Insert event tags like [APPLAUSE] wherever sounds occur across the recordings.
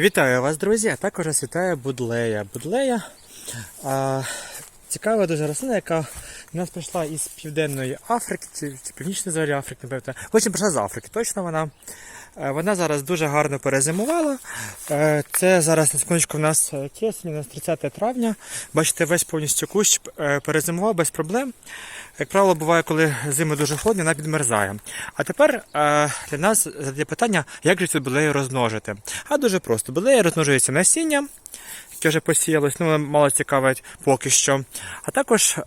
Вітаю вас, друзі! А також вас вітає Будлея. Будлея а, цікава дуже рослина, яка у нас прийшла із Південної Африки, чи, чи Північної зорі Африки, напевно. Потім прийшла з Африки, точно вона. Е, Вона зараз дуже гарно перезимувала. Е, Це зараз на секундочку в нас е, кисень, у нас 30 травня. Бачите, весь повністю кущ перезимував без проблем. Як правило, буває, коли зими дуже холодні, вона підмерзає. А тепер для нас задає питання, як же цю білею розмножити. А дуже просто. Білея розмножується насінням, яке вже посіялось, ну мало цікавить поки що. А також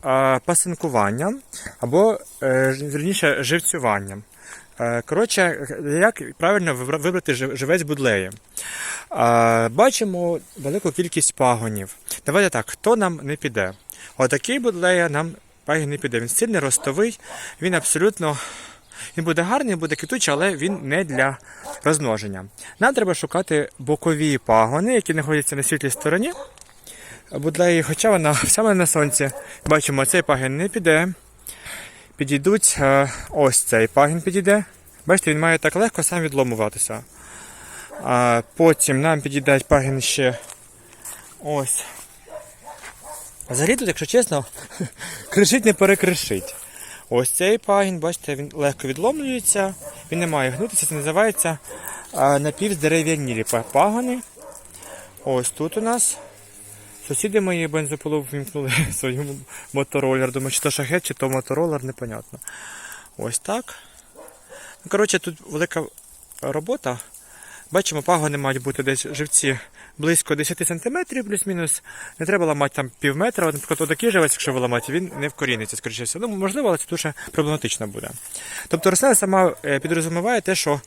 пасинкуванням або е, вірніше живцюванням. Е, Коротше, як правильно вибрати живець будлеї? Е, Бачимо велику кількість пагонів. Давайте так, хто нам не піде? Отакий будлея нам пагін не піде. Він сильний, ростовий, він абсолютно. Він буде гарний, буде квітучий, але він не для розмноження. Нам треба шукати бокові пагони, які знаходяться на світлій стороні. Будлеї, хоча вона саме на сонці. Бачимо, цей пагін не піде підійдуть. е, Ось цей пагін підійде. Бачите, він має так легко сам відломуватися. Потім нам підійде пагін ще ось. Взагалі тут, якщо чесно, [LAUGHS] кришить не перекришить. Ось цей пагін, бачите, він легко відломлюється, він не має гнутися, це називається а, напівздерев'янілі па- пагони. Ось тут у нас Сусіди мої бензопилу ввімкнули [LAUGHS] свою мотороллер. Думаю, чи то шахет, чи то мотороллер, непонятно. Ось так. Ну, коротше, тут велика робота. Бачимо, пагони мають бути десь живці близько 10 см, плюс-мінус. Не треба ламати там пів метра. Наприклад, отакий живець, якщо ви ламаєте, він не вкоріниться, скоріше. Ну, можливо, але це дуже проблематично буде. Тобто рослина сама е, підрозуміває те, що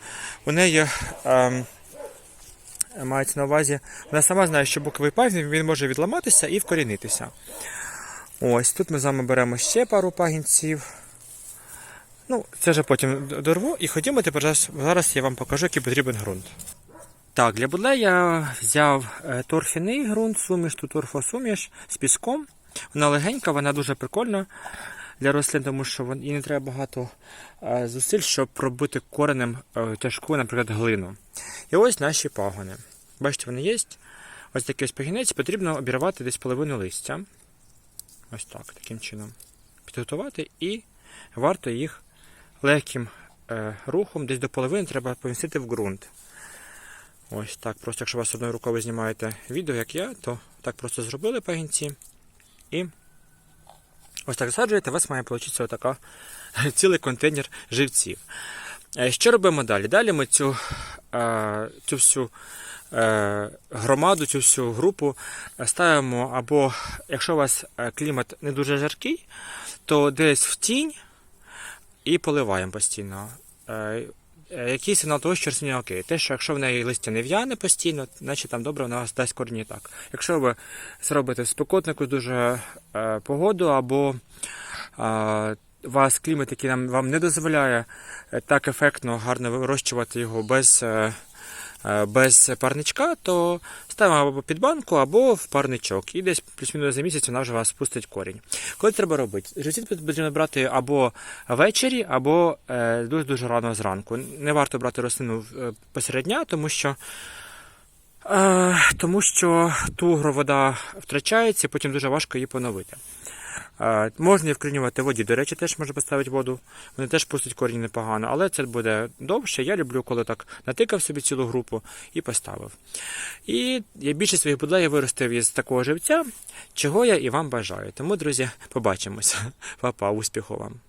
у неї. ем, мається на увазі, вона сама знає, що боковий пагін він може відламатися і вкорінитися. Ось тут ми з вами беремо ще пару пагінців. Ну, це вже потім дорву. І ходімо тепер зараз, я вам покажу, який потрібен ґрунт. Так, для будле я взяв е, торфяний ґрунт, суміш, тут торфосуміш з піском. Вона легенька, вона дуже прикольна для рослин, тому що їй не треба багато е, зусиль, щоб пробити коренем е, тяжку, наприклад, глину. І ось наші пагони. Бачите, вони є. Ось такий ось пагінець потрібно обірвати десь половину листя. Ось так, таким чином. Підготувати і варто їх легким е, рухом, десь до половини треба помістити в ґрунт. Ось так. Просто якщо у вас одною рукою знімаєте відео, як я, то так просто зробили пагінці. І ось так засаджуєте, у вас має вийти отака [LAUGHS] цілий контейнер живців. Е, Що робимо далі? Далі ми цю, е, цю всю е, громаду, цю всю групу ставимо, або якщо у вас клімат не дуже жаркий, то десь в тінь і поливаємо постійно. Який сигнал того, що рослиня окей? Те, що якщо в неї листя не в'яне постійно, значить там добре вона дасть корні так. Якщо ви зробите в спекотнику дуже е, погоду, або е, вас клімат, який нам вам не дозволяє е, так ефектно, гарно вирощувати його без, е, е, без парничка, то ставимо або під банку, або в парничок. І десь плюс-мінус за місяць вона вже вас спустить корінь. Коли треба робити? Живці потрібно брати або ввечері, або е, дуже дуже рано зранку. Не варто брати рослину е, посеред дня, тому що. Тому що тугро вода втрачається, потім дуже важко її поновити. Можна вкорінювати воді. До речі, теж можна поставити воду. Вони теж пустять корінь непогано, але це буде довше. Я люблю, коли так натикав собі цілу групу і поставив. І я більше своїх будлеїв виростив із такого живця, чого я і вам бажаю. Тому, друзі, побачимося. [LAUGHS] Па-па, успіху вам!